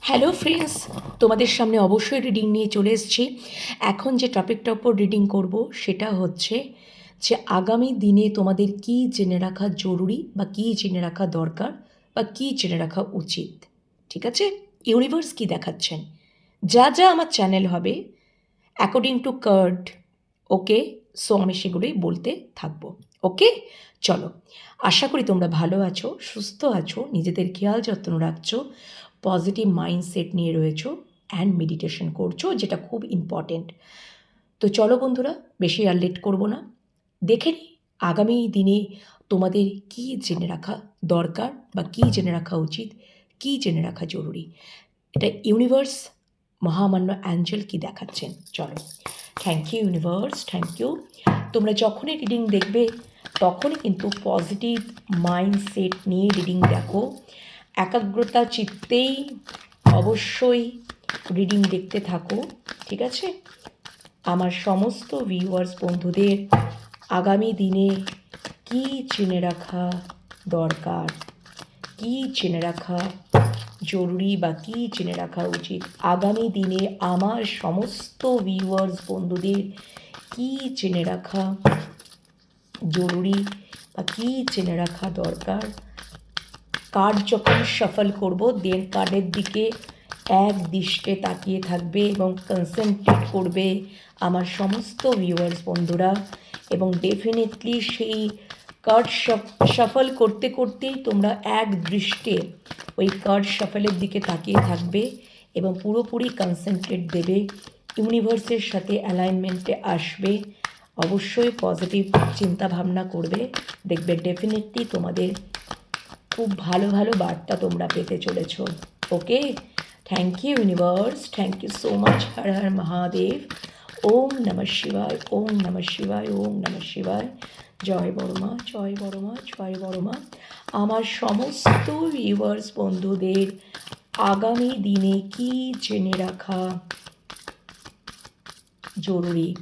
Hello friends তোমাদের সামনে অবশ্যই রিডিং নিয়ে চলে এসেছি। এখন যে টপিকটার উপর রিডিং করব, সেটা হচ্ছে যে আগামী দিনে তোমাদের কী জেনে রাখা জরুরি বা কী জেনে রাখা দরকার বা কী জেনে রাখা উচিত? ঠিক আছে? ইউনিভার্স কি দেখাচ্ছেন? যা যা আমার চ্যানেল হবে according to card okay so আমি সেগুলোই বলতে থাকব ওকে চলো, আশা করি তোমরা ভালো আছো, সুস্থ আছো, নিজেদের খেয়াল যত্ন রাখছো পজিটিভ মাইন্ডসেট নিয়ে রয়েছো অ্যান্ড মেডিটেশন করছ, যেটা খুব ইম্পর্টেন্ট তো চলো বন্ধুরা, বেশি আর লেট করব না। দেখে নিই আগামী দিনে তোমাদের কী জেনে রাখা দরকার বা কী জেনে রাখা উচিত, কী জেনে রাখা জরুরি। এটা ইউনিভার্স মহামান্য অ্যাঞ্জেল কি দেখাচ্ছেন? চলো। Thank you universe thank you তোমরা যখনই রিডিং দেখবে, তখনই কিন্তু পজিটিভ মাইন্ডসেট নিয়ে রিডিং দেখো। একাগ্রতা চিত্তেই অবশ্যই রিডিং দেখতে থাকো, ঠিক আছে? আমার সমস্ত ভিউয়ার্স বন্ধুদের আগামী দিনে কী জেনে রাখা দরকার? কী জেনে রাখা জরুরি বা কী জেনে রাখা উচিত? আগামী দিনে আমার সমস্ত ভিউয়ার্স বন্ধুদের কী জেনে রাখা জরুরি বা কী জেনে রাখা দরকার? কার্ড যখন সফল করব দেন কার্ডের দিকে এক দৃষ্টে তাকিয়ে থাকবে এবং কনসেন্ট্রেট করবে আমার সমস্ত ভিউয়ার্স বন্ধুরা। এবং ডেফিনেটলি সেই কার্ড সফল করতে করতেই তোমরা এক দৃষ্টে ওই কার্ড সফলের দিকে তাকিয়ে থাকবে এবং পুরোপুরি কনসেন্ট্রেট দেবে। ইউনিভার্সের সাথে অ্যালাইনমেন্টে আসবে। অবশ্যই পজিটিভ চিন্তা ভাবনা করবে। দেখবে ডেফিনেটলি তোমাদের খুব ভালো ভালো বার্তা তোমরা পেতে চলেছ। Okay thank you universe thank you so much Har Har, Mahadev. ওম নমঃ শিবায়, ওম নমঃ শিবায়, ওম নমঃ শিবায়। জয় বড়মা জয় বড়মা জয় বড়মা। আমার সমস্ত ভিউয়ার্স বন্ধুদের আগামী দিনে কি জেনে রাখা জরুরি?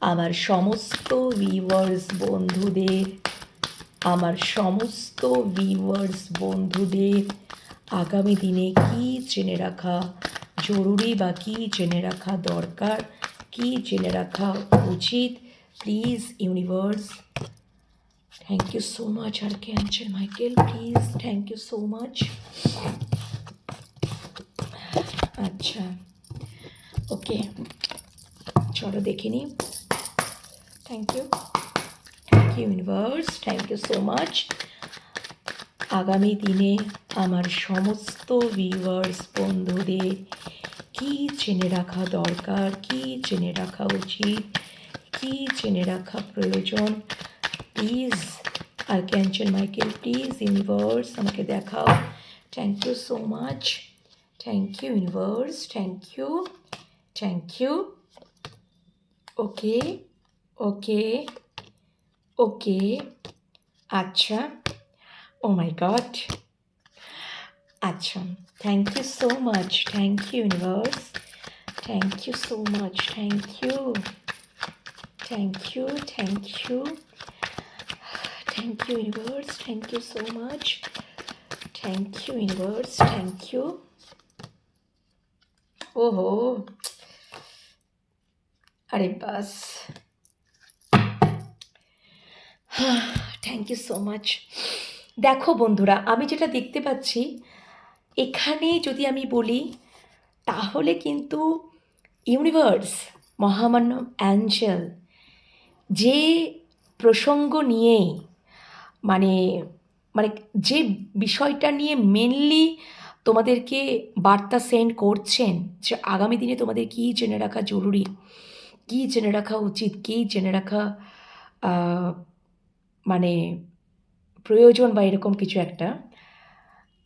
আমার সমস্ত ভিউয়ার্স বন্ধুদের আমার সমস্ত ভিউয়ার্স বন্ধুদের আগামী দিনে কি জেনে রাখা জরুরি বা কী জেনে রাখা দরকার, কী জেনে রাখা উচিত? Please universe thank you so much R cancel Michael please thank you so much আচ্ছা ওকে চলো দেখে thank you you universe thank you so much আগামী দিনে আমার সমস্ত ভিউয়ার্স বন্ধুদের কী জেনে রাখা দরকার, কী জেনে রাখা উচিত, কী জেনে রাখা প্রয়োজন প্লিজ আর ক্যান্সেল মাইকেল প্লিজ ইউনিভার্স আমাকে দেখাও। Thank you so much thank you universe thank you thank you okay okay okay আচ্ছা ও মাই গড আচ্ছা thank you so much thank you universe thank you so much thank you thank you thank you thank you universe thank you so much thank you universe thank you ওহো আরে বাস thank you so much দেখো বন্ধুরা, আমি যেটা দেখতে পাচ্ছি, এখানে যদি আমি বলি, তাহলে কিন্তু ইউনিভার্স মহামান্য অ্যাঞ্জেল যে প্রসঙ্গ নিয়ে মানে মানে যে বিষয়টা নিয়ে মেনলি তোমাদেরকে বার্তা সেন্ড করছেন, যে আগামী দিনে তোমাদের কী জেনে রাখা জরুরি, কী জেনে রাখা উচিত, কী জেনে রাখা মানে প্রয়োজন বা এরকম কিছু একটা।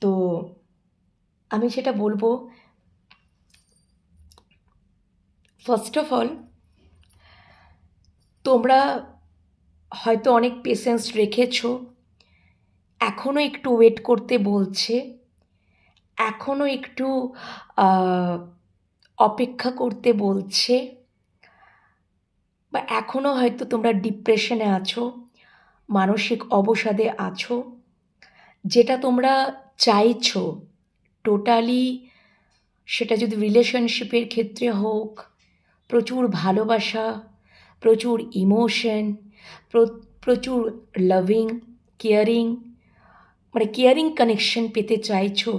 তো আমি সেটা বলব। ফার্স্ট অফ অল তোমরা হয়তো অনেক পেশেন্স রেখেছো। এখনও একটু ওয়েট করতে বলছে। এখনও একটু অপেক্ষা করতে বলছে। বা এখনও হয়তো তোমরা ডিপ্রেশনে আছো। মানসিক অবসাদে আছো? যেটা তোমরা চাইছো টোটালি সেটা যদি রিলেশনশিপের ক্ষেত্রে হোক, প্রচুর ভালোবাসা, প্রচুর ইমোশন প্রচুর লাভিং কেয়ারিং মানে কেয়ারিং কানেকশন পেতে চাইছো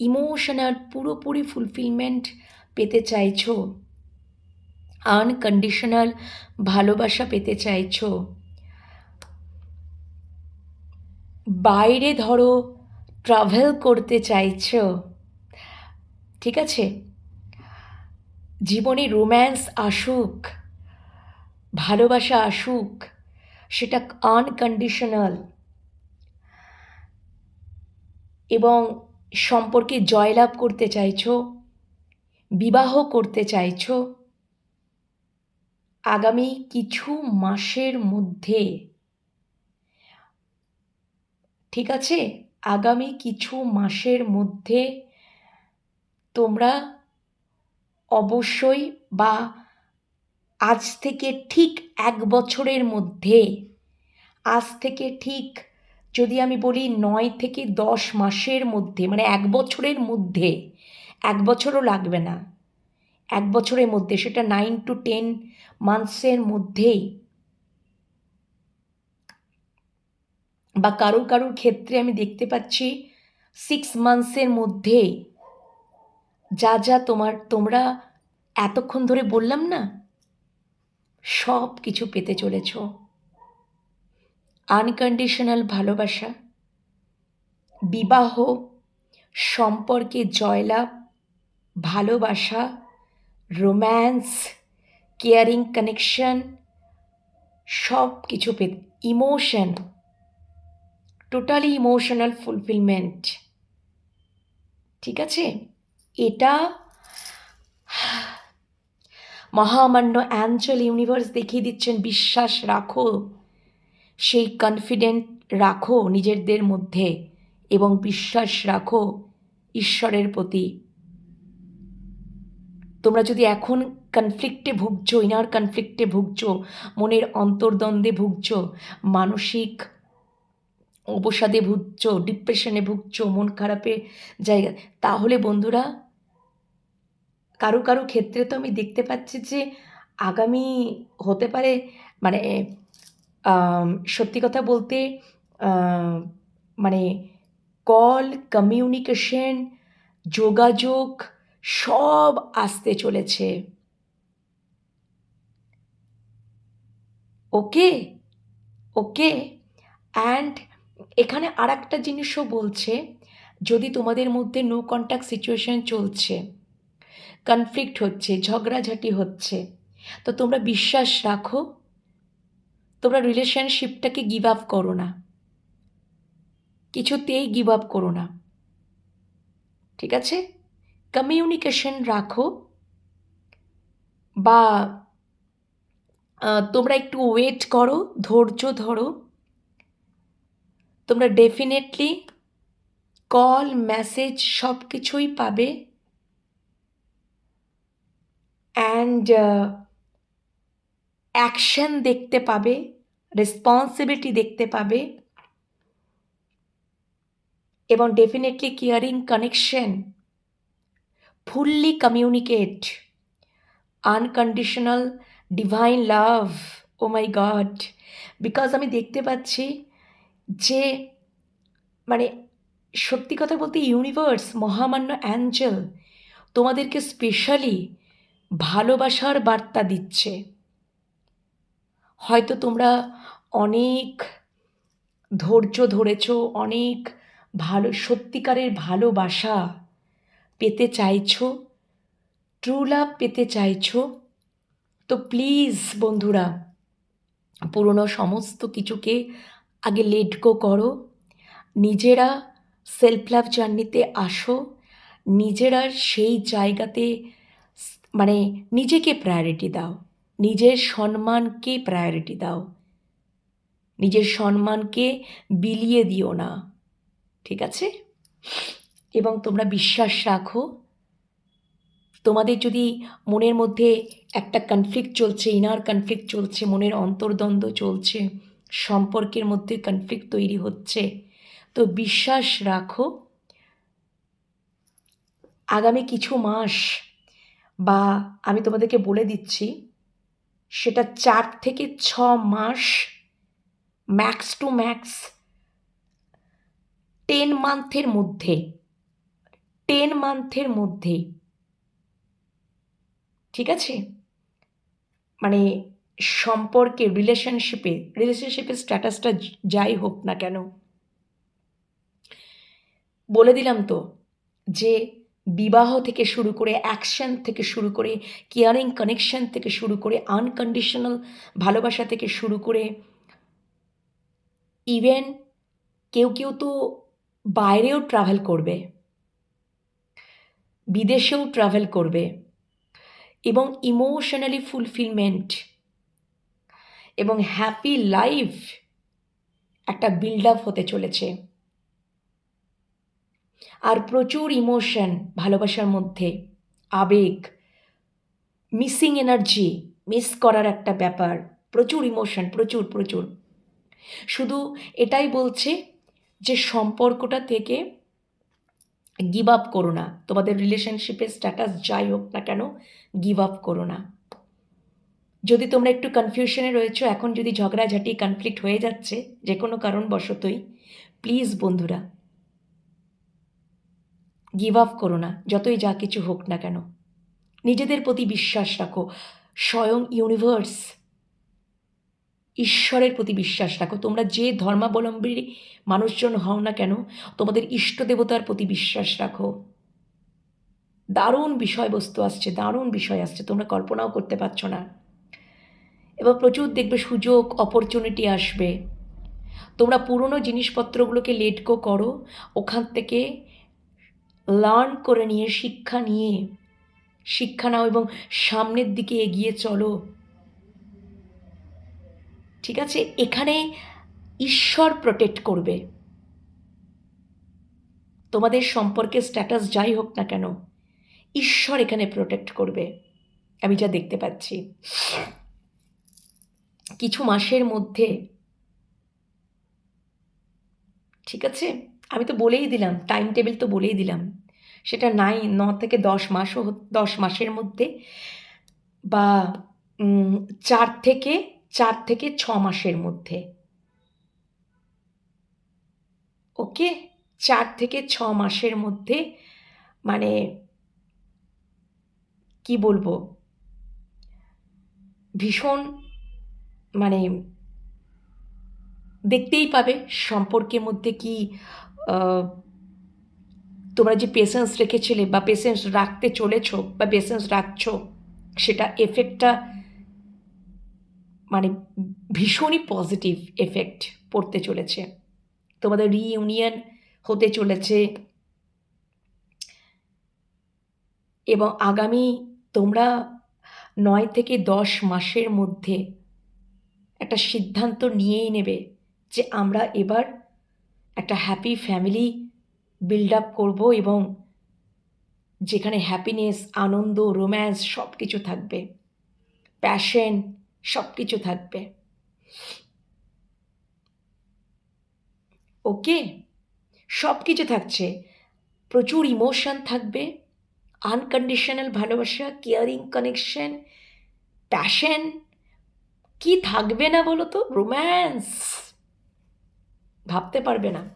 ইমোশনাল পুরোপুরি ফুলফিলমেন্ট পেতে চাইছো আনকন্ডিশনাল ভালোবাসা পেতে চাইছো বাইরে ধরো ট্রাভেল করতে চাইছো, ঠিক আছে? জীবনে রোম্যান্স আসুক, ভালোবাসা আসুক, সেটা আনকন্ডিশনাল এবং সম্পর্কে জয়লাভ করতে চাইছো, বিবাহ করতে চাইছো, আগামী কিছু মাসের মধ্যে ঠিক আছে? আগামী কিছু মাসের মধ্যে তোমরা অবশ্যই বা আজ থেকে ঠিক এক বছরের মধ্যে, আজ থেকে ঠিক যদি আমি বলি নয় থেকে দশ মাসের মধ্যে মানে এক বছরের মধ্যে, এক বছরও লাগবে না। এক বছরের মধ্যে, সেটা নাইন টু টেন মান্থসের মধ্যেই। বা কারোর কারোর ক্ষেত্রে আমি দেখতে পাচ্ছি সিক্স মান্থসের মধ্যে যা যা তোমার, তোমরা এতক্ষণ ধরে বললাম না, সব কিছু পেতে চলেছ। আনকন্ডিশনাল ভালোবাসা, বিবাহ, সম্পর্কে জয়লাভ, ভালোবাসা রোম্যান্স কেয়ারিং কানেকশন সব কিছু পেতে ইমোশন টোটালি ইমোশনাল ফুলফিলমেন্ট ঠিক আছে? এটা মহামান্য অ্যাঞ্চল ইউনিভার্স দেখিয়ে দিচ্ছেন, বিশ্বাস রাখো। সেই কনফিডেন্ট রাখো নিজেদের মধ্যে এবং বিশ্বাস রাখো ঈশ্বরের প্রতি। তোমরা যদি এখন কনফ্লিক্টে ভুগছো ইনার কনফ্লিক্টে ভুগছো, মনের অন্তর্দ্বন্দ্বে ভুগছো, মানসিক অবসাদে ভুগছো ডিপ্রেশনে ভুগছো, মন খারাপের জায়গা, তাহলে বন্ধুরা, কারও কারও ক্ষেত্রে তো আমি দেখতে পাচ্ছি যে আগামী হতে পারে মানে সত্যি কথা বলতে মানে কল কমিউনিকেশন যোগাযোগ সব আসতে চলেছে। ওকে ওকে অ্যান্ড এখানে আর একটা জিনিসও বলছে, যদি তোমাদের মধ্যে নো কন্ট্যাক্ট সিচুয়েশন চলছে কনফ্লিক্ট হচ্ছে, ঝগড়াঝাটি হচ্ছে, তো তোমরা বিশ্বাস রাখো, তোমরা রিলেশনশিপটাকে গিভ আপ করো না। কিছুতেই গিভ আপ করো না। ঠিক আছে? কমিউনিকেশন রাখো, বা তোমরা একটু ওয়েট করো, ধৈর্য ধরো তোমরা ডেফিনেটলি কল মেসেজ সব কিছুই পাবে অ্যান্ড অ্যাকশন দেখতে পাবে রেসপন্সিবিলিটি দেখতে পাবে। এবং definitely caring connection fully communicate unconditional divine love oh my god because আমি দেখতে পাচ্ছি যে মানে সত্যি কথা বলতে ইউনিভার্স মহামান্য অ্যাঞ্জেল তোমাদেরকে স্পেশালি ভালোবাসার বার্তা দিচ্ছে। হয়তো তোমরা অনেক ধৈর্য ধরেছ, অনেক ভালো, সত্যিকারের ভালোবাসা পেতে চাইছো ট্রু লাভ পেতে চাইছো, তো প্লিজ বন্ধুরা, পুরনো সমস্ত কিছুকে আগে লেট গো করো। নিজেরা সেলফ লাভ জার্নিতে আসো। নিজেরা সেই জায়গাতে মানে নিজেকে প্রায়োরিটি দাও। নিজের সম্মানকে প্রায়োরিটি দাও। নিজের সম্মানকে বিলিয়ে দিও না। ঠিক আছে? এবং তোমরা বিশ্বাস রাখো। তোমাদের যদি মনের মধ্যে একটা কনফ্লিক্ট চলছে ইনার কনফ্লিক্ট চলছে, মনের অন্তর্দ্বন্দ্ব চলছে সম্পর্কের মধ্যে কনফ্লিক্ট তৈরি হচ্ছে। তো বিশ্বাস রাখো, আগামী কিছু মাস বা আমি তোমাদেরকে বলে দিচ্ছি, সেটা চার থেকে ছ মাস ম্যাক্স টু ম্যাক্স টেন মান্থের মধ্যে টেন মান্থের মধ্যে, ঠিক আছে? মানে সম্পর্কে রিলেশনশিপে রিলেশনশিপের স্ট্যাটাসটা যাই হোক না কেন। বলে দিলাম তো যে, বিবাহ থেকে শুরু করে অ্যাকশন থেকে শুরু করে কেয়ারিং কানেকশন থেকে শুরু করে আনকন্ডিশনাল ভালোবাসা থেকে শুরু করে ইভেন কেউ কেউ তো বাইরেও ট্রাভেল করবে, বিদেশেও ট্রাভেল করবে এবং ইমোশনালি ফুলফিলমেন্ট এবং হ্যাপি লাইফ একটা বিল্ড আপ হতে চলেছে। আর প্রচুর ইমোশন ভালোবাসার মধ্যে, আবেগ মিসিং এনার্জি মিস করার একটা ব্যাপার, প্রচুর ইমোশন প্রচুর প্রচুর। শুধু এটাই বলছে যে সম্পর্কটা থেকে গিভ আপ করো না। তোমাদের রিলেশনশিপের স্ট্যাটাস যাই হোক না কেন গিভ আপ করো না। যদি তোমরা একটু কনফিউশনে রয়েছো, এখন যদি ঝগড়াঝাটি কনফ্লিক্ট হয়ে যাচ্ছে, যে কোনো কারণবশতই প্লিজ বন্ধুরা গিভ আপ করো না, যতই যা কিছু হোক না কেন। নিজেদের প্রতি বিশ্বাস রাখো। স্বয়ং ইউনিভার্স ঈশ্বরের প্রতি বিশ্বাস রাখো। তোমরা যে ধর্মাবলম্বী মানুষজন হও না কেন, তোমাদের ইষ্ট দেবতার প্রতি বিশ্বাস রাখো। দারুণ বিষয়বস্তু আসছে, দারুণ বিষয় আসছে, তোমরা কল্পনাও করতে পারছ না। এবার প্রচুর দেখবে সুযোগ অপরচুনিটি আসবে। তোমরা পুরনো জিনিসপত্রগুলোকে লেট গো করো, ওখান থেকে লার্ন করে নিয়ে, শিক্ষা নিয়ে, শিক্ষা নাও এবং সামনের দিকে এগিয়ে চলো। ঠিক আছে? এখানে ঈশ্বর প্রোটেক্ট করবে। তোমাদের সম্পর্কে স্ট্যাটাস যাই হোক না কেন, ঈশ্বর এখানে প্রোটেক্ট করবে। আমি যা দেখতে পাচ্ছি। কিছু মাসের মধ্যে। ঠিক আছে? আমি তো বলেই দিলাম টাইম টেবিল তো বলেই দিলাম। সেটা নাই, ন থেকে দশ মাসও দশ মাসের মধ্যে বা চার থেকে চার থেকে ছ মাসের মধ্যে। ওকে? চার থেকে ছ মাসের মধ্যে মানে কি বলব? ভীষণ মানে দেখতেই পাবে সম্পর্কের মধ্যে কি তোমরা যে পেশেন্স রেখেছিলে বা পেশেন্স রাখতে চলেছ বা পেশেন্স রাখছো, সেটা এফেক্টটা মানে ভীষণই পজিটিভ এফেক্ট পড়তে চলেছে। তোমাদের রিইউনিয়ন হতে চলেছে। এবং আগামী তোমরা নয় থেকে দশ মাসের মধ্যে একটা সিদ্ধান্ত নিয়েই নেবে যে আমরা এবার একটা হ্যাপি ফ্যামিলি বিল্ড আপ করব এবং যেখানে হ্যাপিনেস আনন্দ রোম্যান্স সব কিছু থাকবে প্যাশন সব কিছু থাকবে। ওকে? সব কিছু থাকছে। প্রচুর ইমোশন থাকবে আনকন্ডিশনাল ভালোবাসা কেয়ারিং কানেকশন প্যাশন কি থাকবে না বলো তো? রোম্যান্স ভাবতে পারবে না।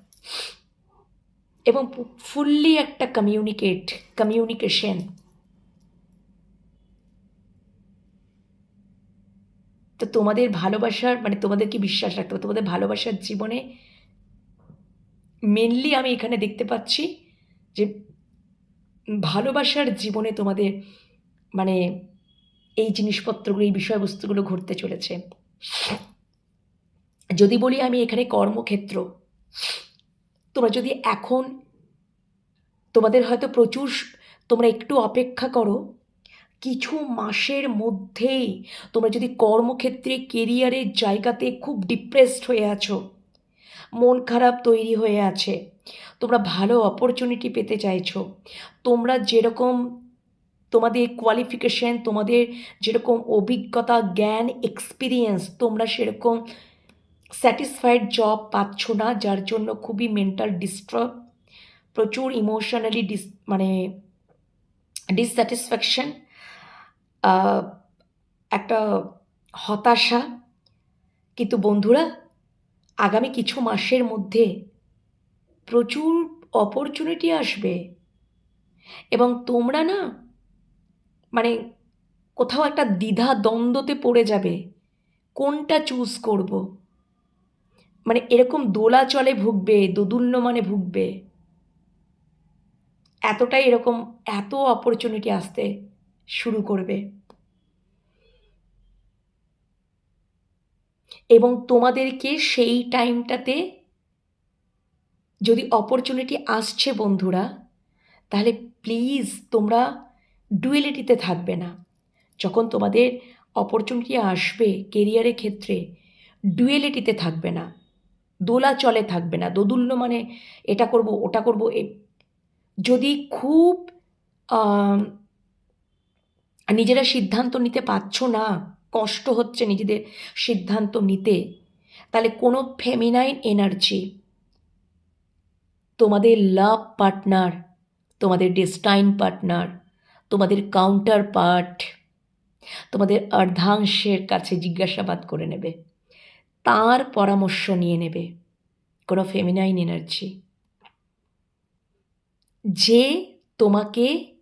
এবং ফুললি একটা কমিউনিকেট কমিউনিকেশন তো তোমাদের ভালোবাসার মানে তোমাদেরকে বিশ্বাস রাখতে হবে? তোমাদের ভালোবাসার জীবনে মেনলি আমি এখানে দেখতে পাচ্ছি যে ভালোবাসার জীবনে তোমাদের মানে এই জিনিসপত্রগুলো, এই বিষয়বস্তুগুলো ঘটতে চলেছে। যদি বলি আমি এখানে কর্মক্ষেত্র, তোমরা যদি এখন তোমাদের হয়তো প্রচুর তোমরা একটু অপেক্ষা করো, কিছু মাসের মধ্যেই তোমরা যদি কর্মক্ষেত্রে, কেরিয়ারের জায়গাতে খুব ডিপ্রেসড হয়ে আছো, মন খারাপ তৈরি হয়ে আছে, তোমরা ভালো অপরচুনিটি পেতে চাইছো, তোমরা যেরকম তোমাদের কোয়ালিফিকেশন তোমাদের যেরকম অভিজ্ঞতা, জ্ঞান এক্সপিরিয়েন্স তোমরা সেরকম স্যাটিসফাইড জব পাচ্ছ না, যার জন্য খুবই মেন্টাল ডিস্টার্ব প্রচুর ইমোশনালি ডিস মানে ডিসস্যাটিসফ্যাকশন একটা হতাশা। কিন্তু বন্ধুরা, আগামী কিছু মাসের মধ্যে প্রচুর অপরচুনিটি আসবে। এবং তোমরা না মানে কোথাও একটা দ্বিধা দ্বন্দ্বতে পড়ে যাবে, কোনটা চুজ করব? মানে এরকম দোলাচলে ভুগবে, দোদুল্য মানে ভুগবে। এতটাই এরকম এত অপরচুনিটি আসতে শুরু করবে। এবং তোমাদেরকে সেই টাইমটাতে যদি অপরচুনিটি আসছে বন্ধুরা, তাহলে প্লিজ তোমরা ডুয়েলিটিতে থাকবে না। যখন তোমাদের অপরচুনিটি আসবে কেরিয়ারের ক্ষেত্রে ডুয়েলিটিতে থাকবে না। দোলাচলে থাকবে না। দোদুল্য মানে এটা করব, ওটা করব যদি খুব নিজেরা সিদ্ধান্ত নিতে পারছ না, কষ্ট হচ্ছে নিজেদের সিদ্ধান্ত নিতে, তাহলে কোনো ফেমিনাইন এনার্জি তোমাদের লাভ পার্টনার তোমাদের ডেস্টাইন পার্টনার তোমাদের কাউন্টার পার্ট তোমাদের অর্ধাংশের কাছে জিজ্ঞাসাবাদ করে নেবে। তার পরামর্শ নিয়ে নেবে। কোনো ফেমিনাইন এনার্জি যে তোমাকে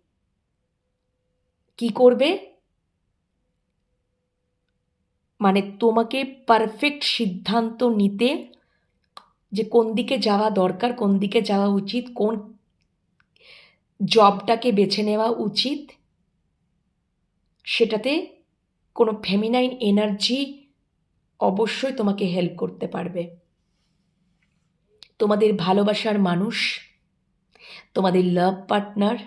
কি করবে? মানে তোমাকে পারফেক্ট সিদ্ধান্ত নিতে যে কোন দিকে যাওয়া দরকার, কোন দিকে যাওয়া উচিত, কোন জবটাকে বেছে নেওয়া উচিত, সেটাতে কোনো ফেমিনাইন এনার্জি অবশ্যই তোমাকে হেল্প করতে পারবে। তোমাদের ভালোবাসার মানুষ, তোমাদের লাভ পার্টনার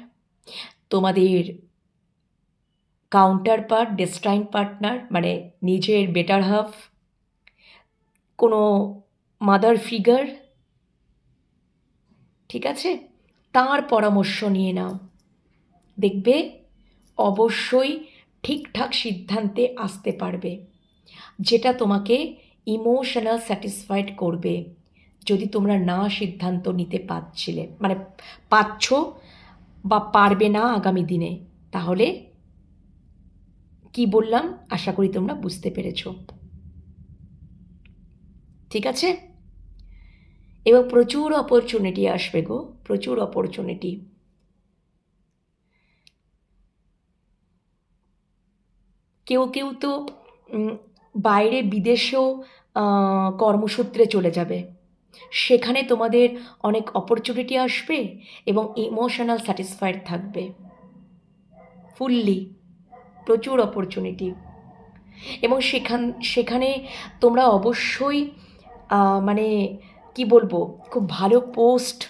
তোমাদের কাউন্টার পার্ট ডেস্টাইন পার্টনার মানে নিজের বেটার হাফ কোনো মাদার ফিগার ঠিক আছে? তার পরামর্শ নিয়ে নাও। দেখবে, অবশ্যই ঠিকঠাক সিদ্ধান্তে আসতে পারবে, যেটা তোমাকে ইমোশনাল স্যাটিসফাইড করবে। যদি তোমরা না সিদ্ধান্ত নিতে পারছিলে মানে পাচ্ছ বা পারবে না আগামী দিনে, তাহলে কি বললাম? আশা করি তোমরা বুঝতে পেরেছ। ঠিক আছে? এবং প্রচুর অপরচুনিটি আসবে গো, প্রচুর অপরচুনিটি কেউ কেউ তো বাইরে বিদেশেও কর্মসূত্রে চলে যাবে। সেখানে তোমাদের অনেক অপরচুনিটি আসবে এবং ইমোশনাল স্যাটিসফাইড থাকবে। ফুললি প্রচুর অপরচুনিটি এবং সেখান, সেখানে তোমরা অবশ্যই মানে কি বলব, খুব ভালো পোস্ট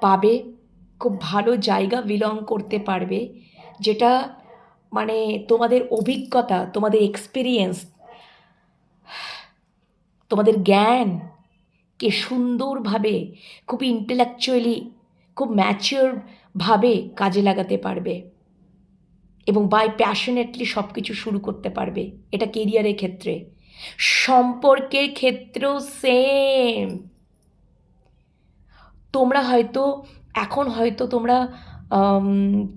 পাবে, খুব ভালো জায়গা বিলং করতে পারবে, যেটা মানে তোমাদের অভিজ্ঞতা, তোমাদের এক্সপিরিয়েন্স তোমাদের জ্ঞান কে সুন্দরভাবে, খুব ইন্টেলেকচুয়ালি খুব ম্যাচিওরভাবে কাজে লাগাতে পারবে এবং বাই প্যাশনেটলি সব কিছু শুরু করতে পারবে, এটা কেরিয়ারের ক্ষেত্রে। সম্পর্কের ক্ষেত্রেও সেম তোমরা হয়তো, এখন হয়তো তোমরা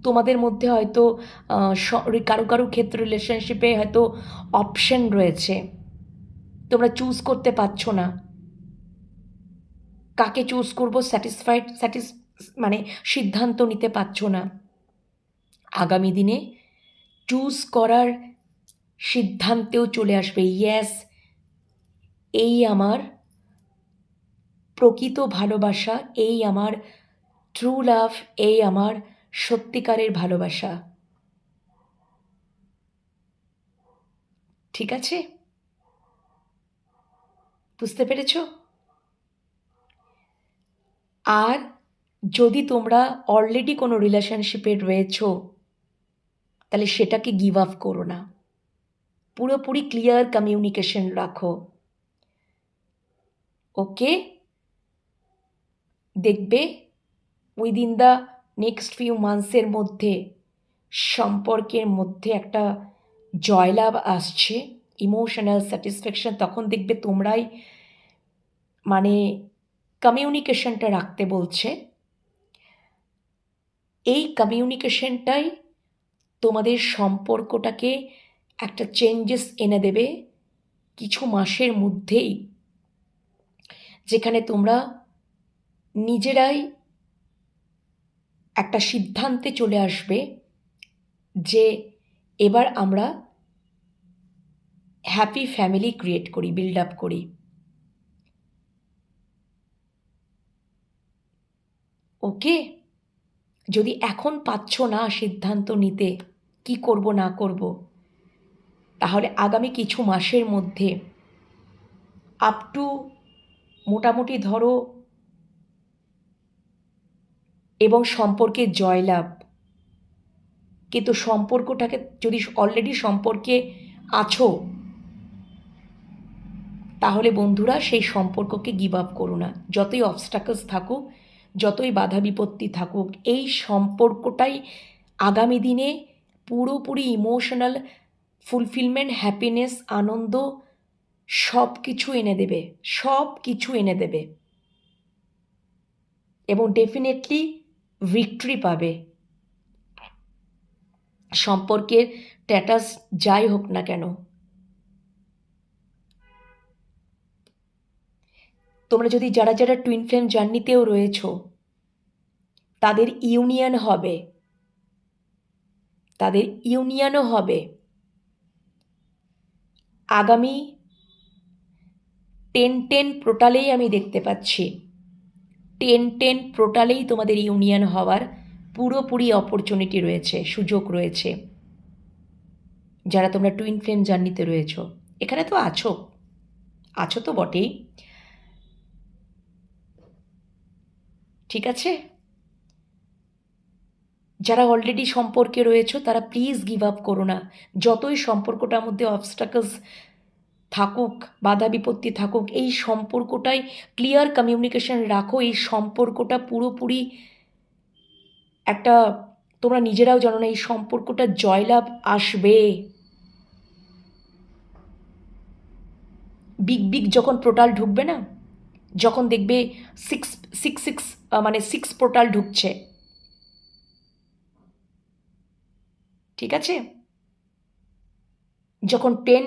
তোমাদের মধ্যে হয়তো কারও কারও ক্ষেত্রে রিলেশনশিপে হয়তো অপশন রয়েছে। তোমরা চুজ করতে পারছ না। কাকে চুজ করব স্যাটিসফাইড স্যাটিস মানে সিদ্ধান্ত নিতে পারছ না। আগামী দিনে চুজ করার সিদ্ধান্তেও চলে আসবে। ইয়েস এই আমার প্রকৃত ভালোবাসা, এই আমার ট্রু লাভ এই আমার সত্যিকারের ভালোবাসা। ঠিক আছে? বুঝতে পেরেছ? আর যদি তোমরা অলরেডি কোনো রিলেশনশিপে রয়েছ, তাহলে সেটাকে গিভ আপ করো না। পুরোপুরি ক্লিয়ার কমিউনিকেশন রাখো। ওকে দেখবে উইদিন দ্য নেক্সট ফিউ মান্থসের মধ্যে, সম্পর্কের মধ্যে একটা জয়লাভ আসছে ইমোশনাল স্যাটিসফ্যাকশন তখন দেখবে তোমরাই মানে কমিউনিকেশনটা রাখতে বলছে। এই কমিউনিকেশনটাই তোমাদের সম্পর্কটাকে একটা চেঞ্জেস এনে দেবে কিছু মাসের মধ্যেই, যেখানে তোমরা নিজেরাই একটা সিদ্ধান্তে চলে আসবে যে এবার আমরা হ্যাপি ফ্যামিলি ক্রিয়েট করি বিল্ড আপ করি। ওকে? যদি এখন পাচ্ছ না সিদ্ধান্ত নিতে, কি করব, না করব, তাহলে আগামী কিছু মাসের মধ্যে আপ টু মোটামুটি ধরো এবং সম্পর্কে জয়লাভ। কিন্তু সম্পর্কটাকে যদি অলরেডি সম্পর্কে আছো, তাহলে বন্ধুরা সেই সম্পর্ককে গিভ আপ করো না। যতই অবস্টাকলস থাকুক, যতই বাধা বিপত্তি থাকুক, এই সম্পর্কটাই আগামী দিনে পুরোপুরি ইমোশনাল ফুলফিলমেন্ট হ্যাপিনেস আনন্দ সব কিছু এনে দেবে। সব কিছু এনে দেবে। এবং ডেফিনেটলি ভিক্টরি পাবে। সম্পর্কের স্ট্যাটাস যাই হোক না কেন। তোমরা যদি যারা যারা টুইন ফ্লেম জার্নিতেও রয়েছ, তাদের ইউনিয়ন হবে। তাদের ইউনিয়নও হবে। আগামী টেন টেন পোর্টালেই আমি দেখতে পাচ্ছি। টেন টেন পোর্টালেই তোমাদের ইউনিয়ন হওয়ার পুরোপুরি অপরচুনিটি রয়েছে, সুযোগ রয়েছে। যারা তোমরা টুইন ফ্লেম জার্নিতে রয়েছ, এখানে তো আছো। আছো তো বটেই। ঠিক আছে? যারা অলরেডি সম্পর্কে রয়েছে, তারা প্লিজ গিভ আপ করো না। যতই সম্পর্কটার মধ্যে অবস্টাকলস থাকুক, বাধা বিপত্তি থাকুক, এই সম্পর্কটাই ক্লিয়ার কমিউনিকেশন রাখো, এই সম্পর্কটা পুরোপুরি একটা, তোমরা নিজেরাও জানো না, এই সম্পর্কটা জয়লাভ আসবে। বিগ বিগ যখন পোর্টাল ঢুকবে না, যখন দেখবে সিক্স সিক্স সিক্স মানে সিক্স পোর্টাল ঢুকছে। ঠিক আছে? যখন টেন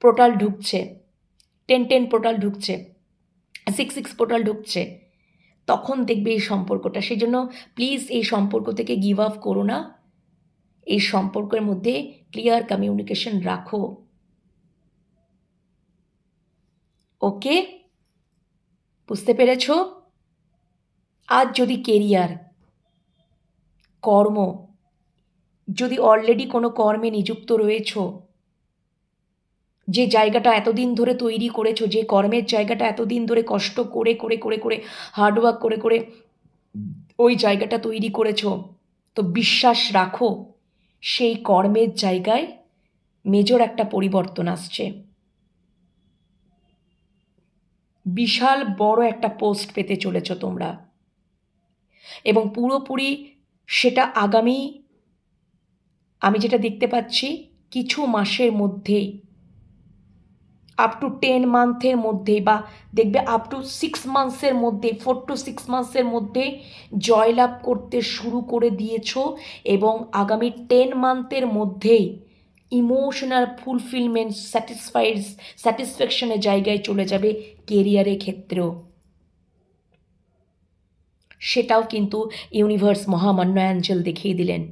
পোর্টাল ঢুকছে। টেন টেন পোর্টাল ঢুকছে। সিক্স সিক্স পোর্টাল ঢুকছে। তখন দেখবে এই সম্পর্কটা। সেই জন্য প্লিজ এই সম্পর্ক থেকে গিভ আপ করো না। এই সম্পর্কের মধ্যে ক্লিয়ার কমিউনিকেশন রাখো। ওকে বুঝতে পেরেছ? আজ যদি কেরিয়ার কর্ম, যদি অলরেডি কোনো কর্মে নিযুক্ত রয়েছ যে জায়গাটা এতদিন ধরে তৈরি করেছ, যে কর্মের জায়গাটা এতদিন ধরে কষ্ট করে করে করে করে হার্ডওয়ার্ক করে করে ওই জায়গাটা তৈরি করেছ, তো বিশ্বাস রাখো, সেই কর্মের জায়গায় মেজর একটা পরিবর্তন আসছে। বিশাল বড় একটা পোস্ট পেতে চলেছ তোমরা। এবং পুরোপুরি সেটা আগামী, আমি যেটা দেখতে পাচ্ছি, কিছু মাসের মধ্যেই আপ টু টেন মান্থের মধ্যে বা দেখবে আপ টু সিক্স মান্থসের মধ্যে ফোর টু সিক্স মান্থসের মধ্যে জয়লাভ করতে শুরু করে দিয়েছ এবং আগামী টেন মান্থের মধ্যেই ইমোশনাল ফুলফিলমেন্ট স্যাটিসফাইড স্যাটিসফ্যাকশনের জায়গায় চলে যাবে কেরিয়ারের ক্ষেত্রেও। সেটাও কিন্তু ইউনিভার্স মহামান্য অ্যাঞ্জেল দেখিয়ে দিলেন।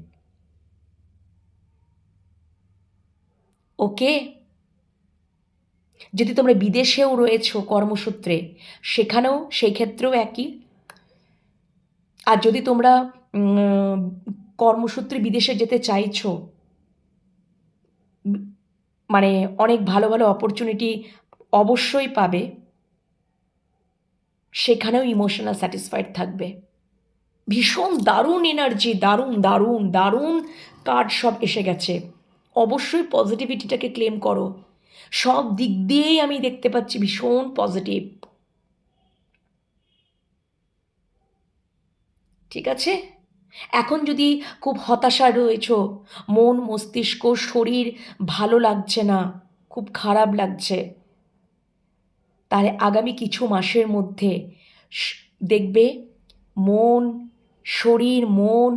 ওকে যদি তোমরা বিদেশেও রয়েছ কর্মসূত্রে, সেখানেও সেই ক্ষেত্রেও একই? আর যদি তোমরা কর্মসূত্রে বিদেশে যেতে চাইছো মানে অনেক ভালো ভালো অপরচুনিটি অবশ্যই পাবে, সেখানেও ইমোশনাল স্যাটিসফাইড থাকবে। ভীষণ দারুণ এনার্জি দারুণ দারুণ দারুণ কার্ড সব এসে গেছে। অবশ্যই পজিটিভিটিটাকে ক্লেম করো। সব দিক দিয়েই আমি দেখতে পাচ্ছি ভীষণ পজিটিভ ঠিক আছে? এখন যদি খুব হতাশা রয়েছ, মন, মস্তিষ্ক, শরীর ভালো লাগছে না, খুব খারাপ লাগছে, তাহলে আগামী কিছু মাসের মধ্যে দেখবে মন, শরীর, মন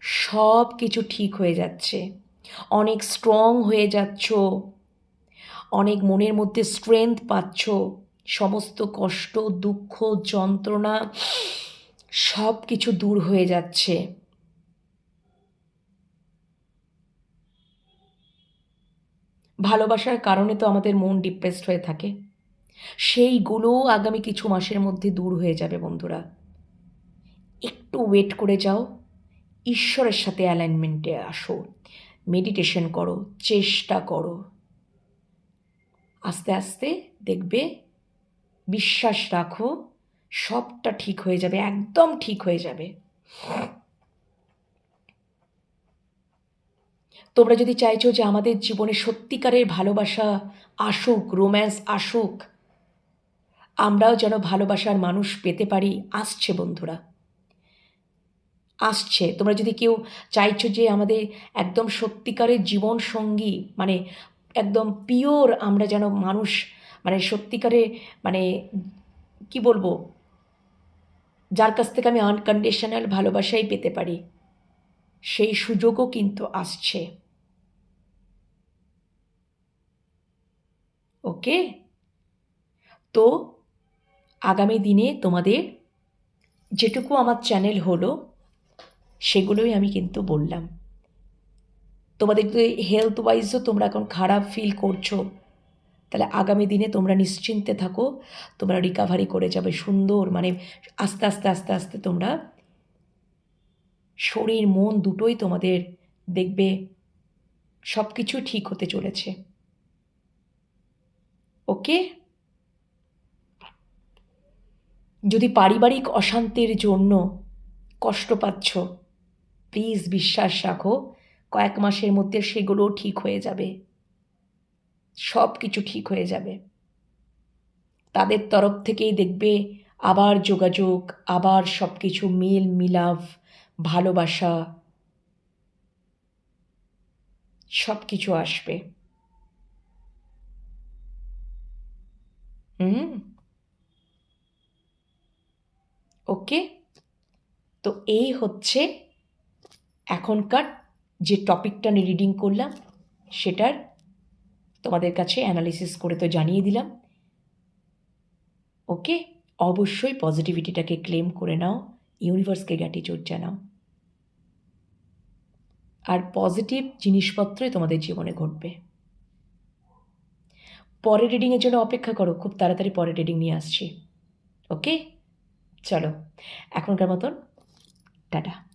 সব কিছু ঠিক হয়ে যাচ্ছে। অনেক স্ট্রং হয়ে যাচ্ছ। অনেক মনের মধ্যে স্ট্রেংথ পাচ্ছ। সমস্ত কষ্ট, দুঃখ, যন্ত্রণা সব কিছু দূর হয়ে যাচ্ছে। ভালোবাসার কারণে তো আমাদের মন ডিপ্রেসড হয়ে থাকে। সেইগুলো আগামী কিছু মাসের মধ্যে দূর হয়ে যাবে বন্ধুরা। একটু ওয়েট করে যাও। ঈশ্বরের সাথে অ্যালাইনমেন্টে আসো। মেডিটেশন করো, চেষ্টা করো। আস্তে আস্তে দেখবে, বিশ্বাস রাখো, সবটা ঠিক হয়ে যাবে, একদম ঠিক হয়ে যাবে। তোমরা যদি চাইছো যে আমাদের জীবনে সত্যিকারের ভালোবাসা আসুক রোম্যান্স আসুক, আমরাও যেন ভালোবাসার মানুষ পেতে পারি, আসছে বন্ধুরা। আসছে। তোমরা যদি কেউ চাইছো যে আমাদের একদম সত্যিকারের জীবন সঙ্গী মানে একদম পিওর আমরা যেন মানুষ মানে সত্যিকারে মানে কি বলব? যার কাছ থেকে আমি আনকন্ডিশনাল ভালোবাসাই পেতে পারি, সেই সুযোগও কিন্তু আসছে। ওকে তো আগামী দিনে তোমাদের যেটুকু আমার চ্যানেল হলো, সেগুলোই আমি কিন্তু বললাম। তোমাদের যদি হেলথ ওয়াইজও তোমরা এখন খারাপ ফিল করছ, তাহলে আগামী দিনে তোমরা নিশ্চিন্তে থাকো, তোমরা রিকাভারি করে যাবে সুন্দর মানে আস্তে আস্তে আস্তে আস্তে তোমরা শরীর, মন দুটোই তোমাদের দেখবে সব কিছু ঠিক হতে চলেছে। ওকে যদি পারিবারিক অশান্তির জন্য কষ্ট পাচ্ছ প্লিজ বিশ্বাস রাখো। কয়েক মাসের মধ্যে সেগুলোও ঠিক হয়ে যাবে। সব কিছু ঠিক হয়ে যাবে। তাদের তরফ থেকেই দেখবে আবার যোগাযোগ, আবার সব কিছু মিল মিলাভ, ভালোবাসা সব কিছু আসবে। হুম? ওকে? তো এই হচ্ছে এখনকার যে টপিকটা আমি রিডিং করলাম, সেটার তোমাদের কাছে অ্যানালিসিস করে তো জানিয়ে দিলাম। ওকে অবশ্যই পজিটিভিটিটাকে ক্লেম করে নাও ইউনিভার্সকে গ্যাটিচিউড জানাও। আর পজিটিভ জিনিসপত্রই তোমাদের জীবনে ঘটবে। পরের রিডিংয়ের জন্য অপেক্ষা করো, খুব তাড়াতাড়ি পরের রিডিং নিয়ে আসছি। ওকে চলো, এখনকার মতন, টাটা।